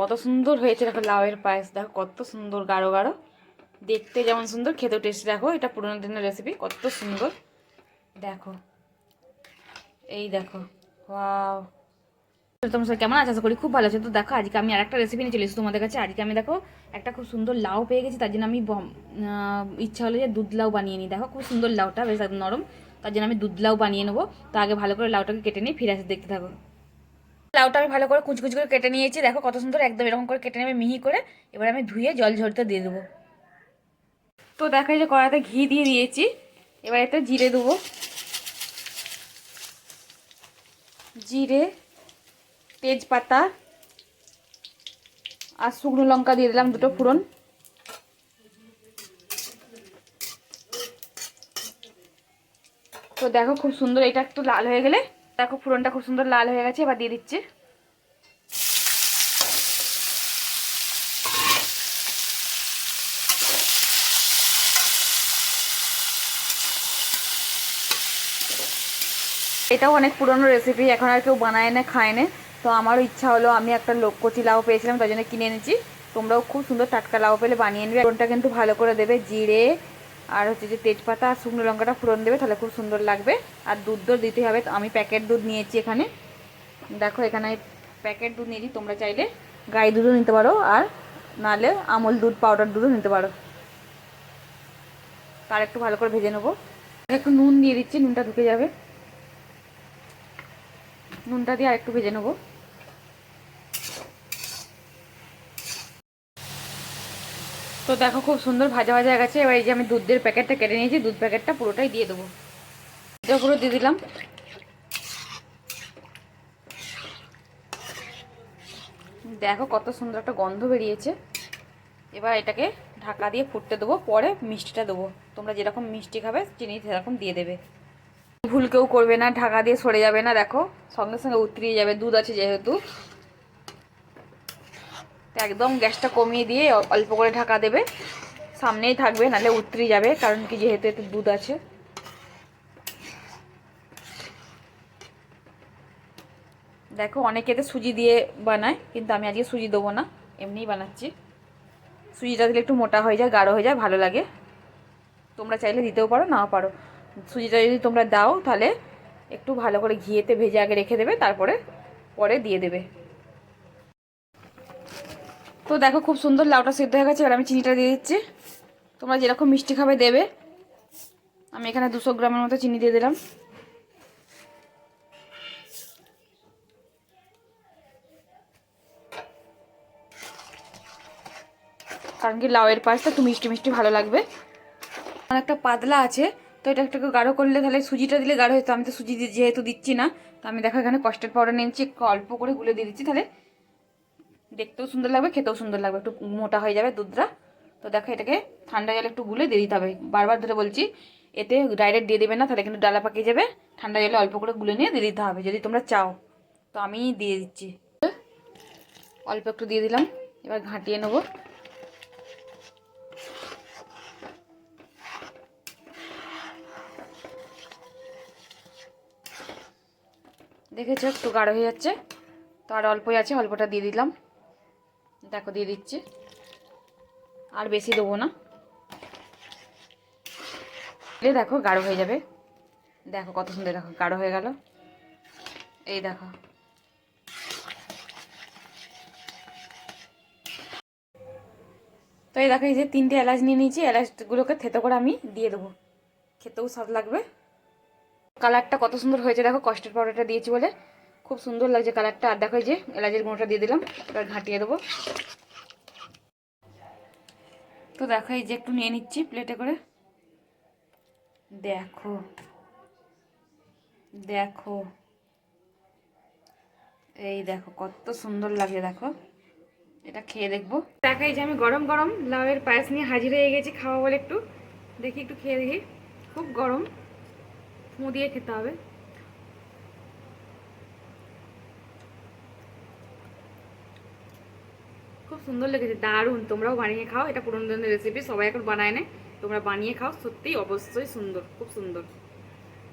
কত সুন্দর হয়েছে দেখো লাউয়ের পায়েস, দেখো কত সুন্দর, গাঢ় গাঢ়। দেখতে যেমন সুন্দর, খেতেও টেস্ট দেখো, এটা পুরোনো দিনের রেসিপি কত সুন্দর। দেখো, এই দেখো, ওয়াও। তোমার সাথে কেমন আছে? আশা করি খুব ভালো আছে। তো দেখো, আজকে আমি আর একটা রেসিপি নিয়ে চলে এসেছি তোমাদের কাছে। আজকে আমি দেখো, একটা খুব সুন্দর লাউ পেয়ে গেছি। তার জন্য আমি ইচ্ছা হলো যে দুধ লাউ বানিয়ে নিই। দেখো, খুব সুন্দর লাউটা, বেশ নরম। তার জন্য আমি দুধ লাউ বানিয়ে নেব। তো আগে ভালো করে লাউটাকে কেটে নিই ফিরে আসে, দেখতে থাকো। লাউটা আমি ভালো করে কুচি কুচি করে কেটে নিয়েছি। দেখো কত সুন্দর একদম এরকম করে কেটে নেবে, মিহি করে। এবার আমি ধুয়ে জল ঝরতে দিয়ে দেবো। তো দেখা যে কড়াতে ঘি দিয়ে দিয়েছি। এবার এতে জিরে দেবো। জিরে, তেজপাতা আর শুকনো লঙ্কা দিয়ে দিলাম দুটো ফোড়ন। তো দেখো খুব সুন্দর এটা একটু লাল হয়ে গেলে দেখো ফোড়নটা খুব সুন্দর লাল হয়ে গেছে, এবার দিয়ে দিচ্ছি। এটাও অনেক পুরনো রেসিপি এখন আর কেউ বানায় না, খায় না। তো আমারও ইচ্ছা হলো, আমি একটা লোক কচি লাউ পেয়েছিলাম তাই জন্য কিনে এনেছি। তোমরাও খুব সুন্দর টাটকা লাউ পেলে বানিয়ে নেবে। ফোড়নটা কিন্তু ভালো করে দেবে, জিরে আর হচ্ছে যে তেজপাতা আর শুকনো লঙ্কাটা ফোড়ন দেবে, তাহলে খুব সুন্দর লাগবে। আর দুধ দুধ দিতে হবে আমি প্যাকেট দুধ নিয়েছি এখানে। দেখো, এখানে প্যাকেট দুধ নিয়েছি, তোমরা চাইলে গাই দুধও নিতে পারো, আর নাহলে আমল দুধ, পাউডার দুধও নিতে পারো। তার একটু ভালো করে ভেজে নেব। একটু নুন দিয়ে দিচ্ছি, নুনটা ঢুকে যাবে। নুনটা দিয়ে আরেকটু ভেজে নেব। তো দেখো খুব সুন্দর ভাজা ভাজা গেছে। এবার এই যে আমি দুধের প্যাকেটটা কেটে নিয়েছি, দুধ প্যাকেটটা পুরোটাই দিয়ে দেবো। পুরো দিয়ে দিলাম। দেখো কত সুন্দর একটা গন্ধ বেরিয়েছে। এবার এটাকে ঢাকা দিয়ে ফুটতে দেবো, পরে মিষ্টিটা দেবো। তোমরা যেরকম মিষ্টি খাবে, চিনি সেরকম দিয়ে দেবে। ভুল কেউ করবে না, ঢাকা দিয়ে সরে যাবে না, দেখো। সঙ্গে সঙ্গে উতরিয়ে যাবে, দুধ আছে যেহেতু। তো একদম গ্যাসটা কমিয়ে দিয়ে অল্প করে ঢাকা দেবে। সামনেই থাকবে, নাহলে উতরি যাবে, কারণ কি যেহেতু এতে দুধ আছে। দেখো, অনেকে এতে সুজি দিয়ে বানায়, কিন্তু আমি আজকে সুজি দেবো না, এমনিই বানাচ্ছি। সুজিটা দিলে একটু মোটা হয়ে যায়, গাঢ় হয়ে যায়, ভালো লাগে। তোমরা চাইলে দিতেও পারো, নাও পারো। সুজিটা যদি তোমরা দাও, তাহলে একটু ভালো করে ঘিয়েতে ভেজে আগে রেখে দেবে, তারপরে, পরে দিয়ে দেবে। তো দেখো খুব সুন্দর লাউটা সিদ্ধ হয়ে গেছে, এবার আমি চিনিটা দিয়ে দিচ্ছি। তোমরা যেরকম মিষ্টি খাবে দেবে। আমি এখানে দুশো গ্রামের মতো চিনি দিয়ে দিলাম। কারণ কি লাউয়ের পাশটা একটু মিষ্টি মিষ্টি ভালো লাগবে। অনেকটা পাতলা আছে, তো এটা একটু গাঢ় করলে তাহলে সুজিটা দিলে গাঢ় হতো আমি তো সুজি যেহেতু দিচ্ছি না, তো আমি দেখো এখানে কস্টার্ড পাউডার নিয়েছি একটু অল্প করে গুলে দিয়ে দিচ্ছি তাহলে। দেখতেও সুন্দর লাগবে, খেতেও সুন্দর লাগবে। একটু মোটা হয়ে যাবে দুধটা। তো দেখো, এটাকে ঠান্ডা জলে একটু গুলে দিয়ে দিতে হবে। বারবার ধরে বলছি, এতে ডাইরেক্ট দিয়ে দেবে না, তাহলে কিন্তু ডালা পাকিয়ে যাবে। ঠান্ডা জলে অল্প করে গুলে নিয়ে দিয়ে দিতে হবে, যদি তোমরা চাও। তো আমি দিয়ে দিচ্ছি। অল্প একটু দিয়ে দিলাম, এবার ঘাঁটিয়ে নেব। দেখেছ, একটু গাঢ় হয়ে যাচ্ছে। তো আর অল্পই আছে, অল্পটা দিয়ে দিলাম। দেখো, দিয়ে দিচ্ছি। আর বেশি দেবো না। দিলে দেখো, গাঢ় হয়ে যাবে। দেখো, কত সুন্দর, দেখো, গাঢ় হয়ে গেল। এই দেখো। তো এই দেখো, এই যে তিনটে এলাচ নিয়ে নিয়েছি, এলাচগুলোকে থেতো করে আমি দিয়ে দেবো। খেতেও স্বাদ লাগবে। কালারটা কত সুন্দর হয়েছে, দেখো কস্টার্ড পাউডারটা দিয়েছি বলে। খুব সুন্দর লাগছে কালারটা। আর দেখো যে এলাচের গুঁড়োটা দিয়ে দিলাম, এবার ঘাঁটিয়ে দেবো। তো দেখো এই যে একটু নিয়ে নিচ্ছি প্লেটে করে। দেখো দেখো। এই দেখো, কত সুন্দর লাগে দেখো। এটা খেয়ে দেখব। দেখো এই যে আমি গরম গরম লাউয়ের পায়েস নিয়ে হাজির হয়ে গেছি খাওয়া বলে একটু। দেখি একটু খেয়ে দেখি। খুব গরম। ফু দিয়ে খেতে হবে। খুব সুন্দর লেগেছে, দারুণ। তোমরাও বানিয়ে খাও, এটা পুরনো দিনের রেসিপি সবাই এখন বানায় নেয় তোমরা বানিয়ে খাও, সত্যিই অবশ্যই সুন্দর, খুব সুন্দর।